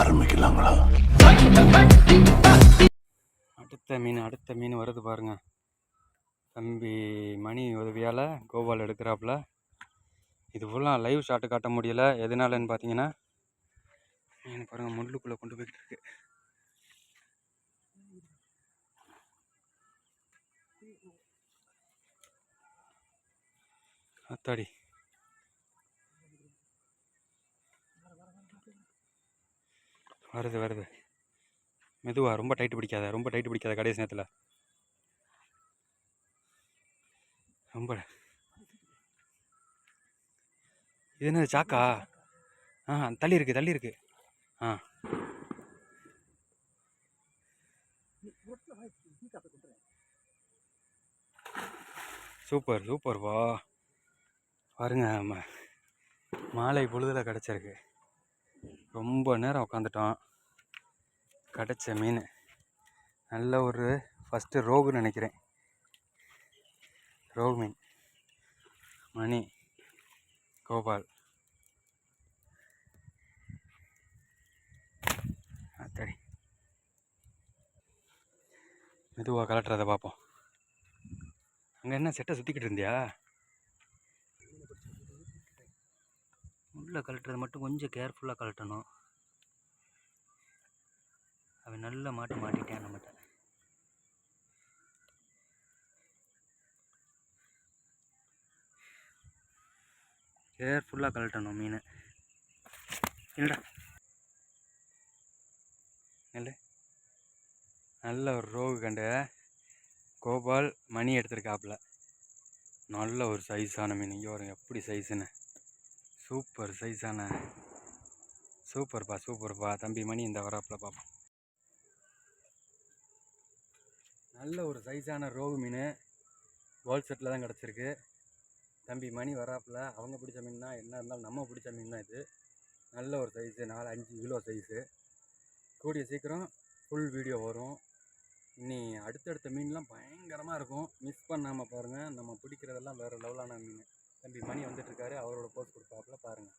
ஆரம்பிக்கலாங்களா? அடுத்த மீன் அடுத்த மீன் வருது பாருங்க. தம்பி மணி உதவியால் கோபால் எடுக்கிறாப்புல. இது ஃபுல்லாக லைவ் ஷாட்டு காட்ட முடியல. எதனாலன்னு பார்த்தீங்கன்னா மீன் பாருங்கள் முள்ளுக்குள்ளே கொண்டு போய்கிட்டு இருக்கு. அத்தாடி வருது வருது. மெதுவா ரொம்ப டைட் பிடிக்காத ரொம்ப டைட் பிடிக்காத கடைசி நேரத்தில். ரொம்ப. இது என்னது சாக்கா? ஆ தள்ளி இருக்கு தள்ளி இருக்கு. ஆ. சூப்பர் சூப்பர் வா. பாருங்க மாலை பொழுதில் கிடச்சிருக்கு. ரொம்ப நேரம் உட்காந்துட்டோம் கிடச்ச மீன். நல்ல ஒரு ஃபஸ்ட்டு ரோகுன்னு நினைக்கிறேன். ரோகு மீன். மணி. கோபால். அத்தடி மெதுவாக கலட்டுறதை பார்ப்போம். அங்கே என்ன செட்டை சுற்றிக்கிட்டு இருந்தியா? உள்ளே கலட்டுறது மட்டும் கொஞ்சம் கேர்ஃபுல்லாக கலட்டணும். அவன் நல்ல மாட்டு மாட்டிட்டான் நம்மகிட்ட கேர்ஃபுல்லாக கழட்டணும் மீன். இல்லைடா இல்லை நல்ல ஒரு ரோகு கண்டு. கோபால் மணி எடுத்திருக்காப்புல. நல்ல ஒரு சைஸான மீன். இங்கே வரும் எப்படி சைஸுன்னு சூப்பர் சைஸான சூப்பர்ப்பா சூப்பர்ப்பா தம்பி மணி இந்த வராப்புல பார்ப்போம் நல்ல ஒரு சைஸான ரோகு மீன் வேர்ல்ட் செட்டில் தான் கிடச்சிருக்கு. தம்பி மணி வராப்புல அவங்க பிடிச்ச மீன் தான் என்ன இருந்தாலும் நம்ம பிடிச்ச மீன் தான் இது. நல்ல ஒரு சைஸு நாலு அஞ்சு கிலோ சைஸு. கூடிய சீக்கிரம் ஃபுல் வீடியோ வரும். இனி அடுத்தடுத்த மீன்லாம் பயங்கரமாக இருக்கும். மிஸ் பண்ணாமல் பாருங்கள் நம்ம பிடிக்கிறதெல்லாம் வேறு லெவலான மீன். தம்பி மணி வந்துட்டுருக்காரு அவரோட போஸ்ட் கொடுப்பாப்புல பாருங்கள்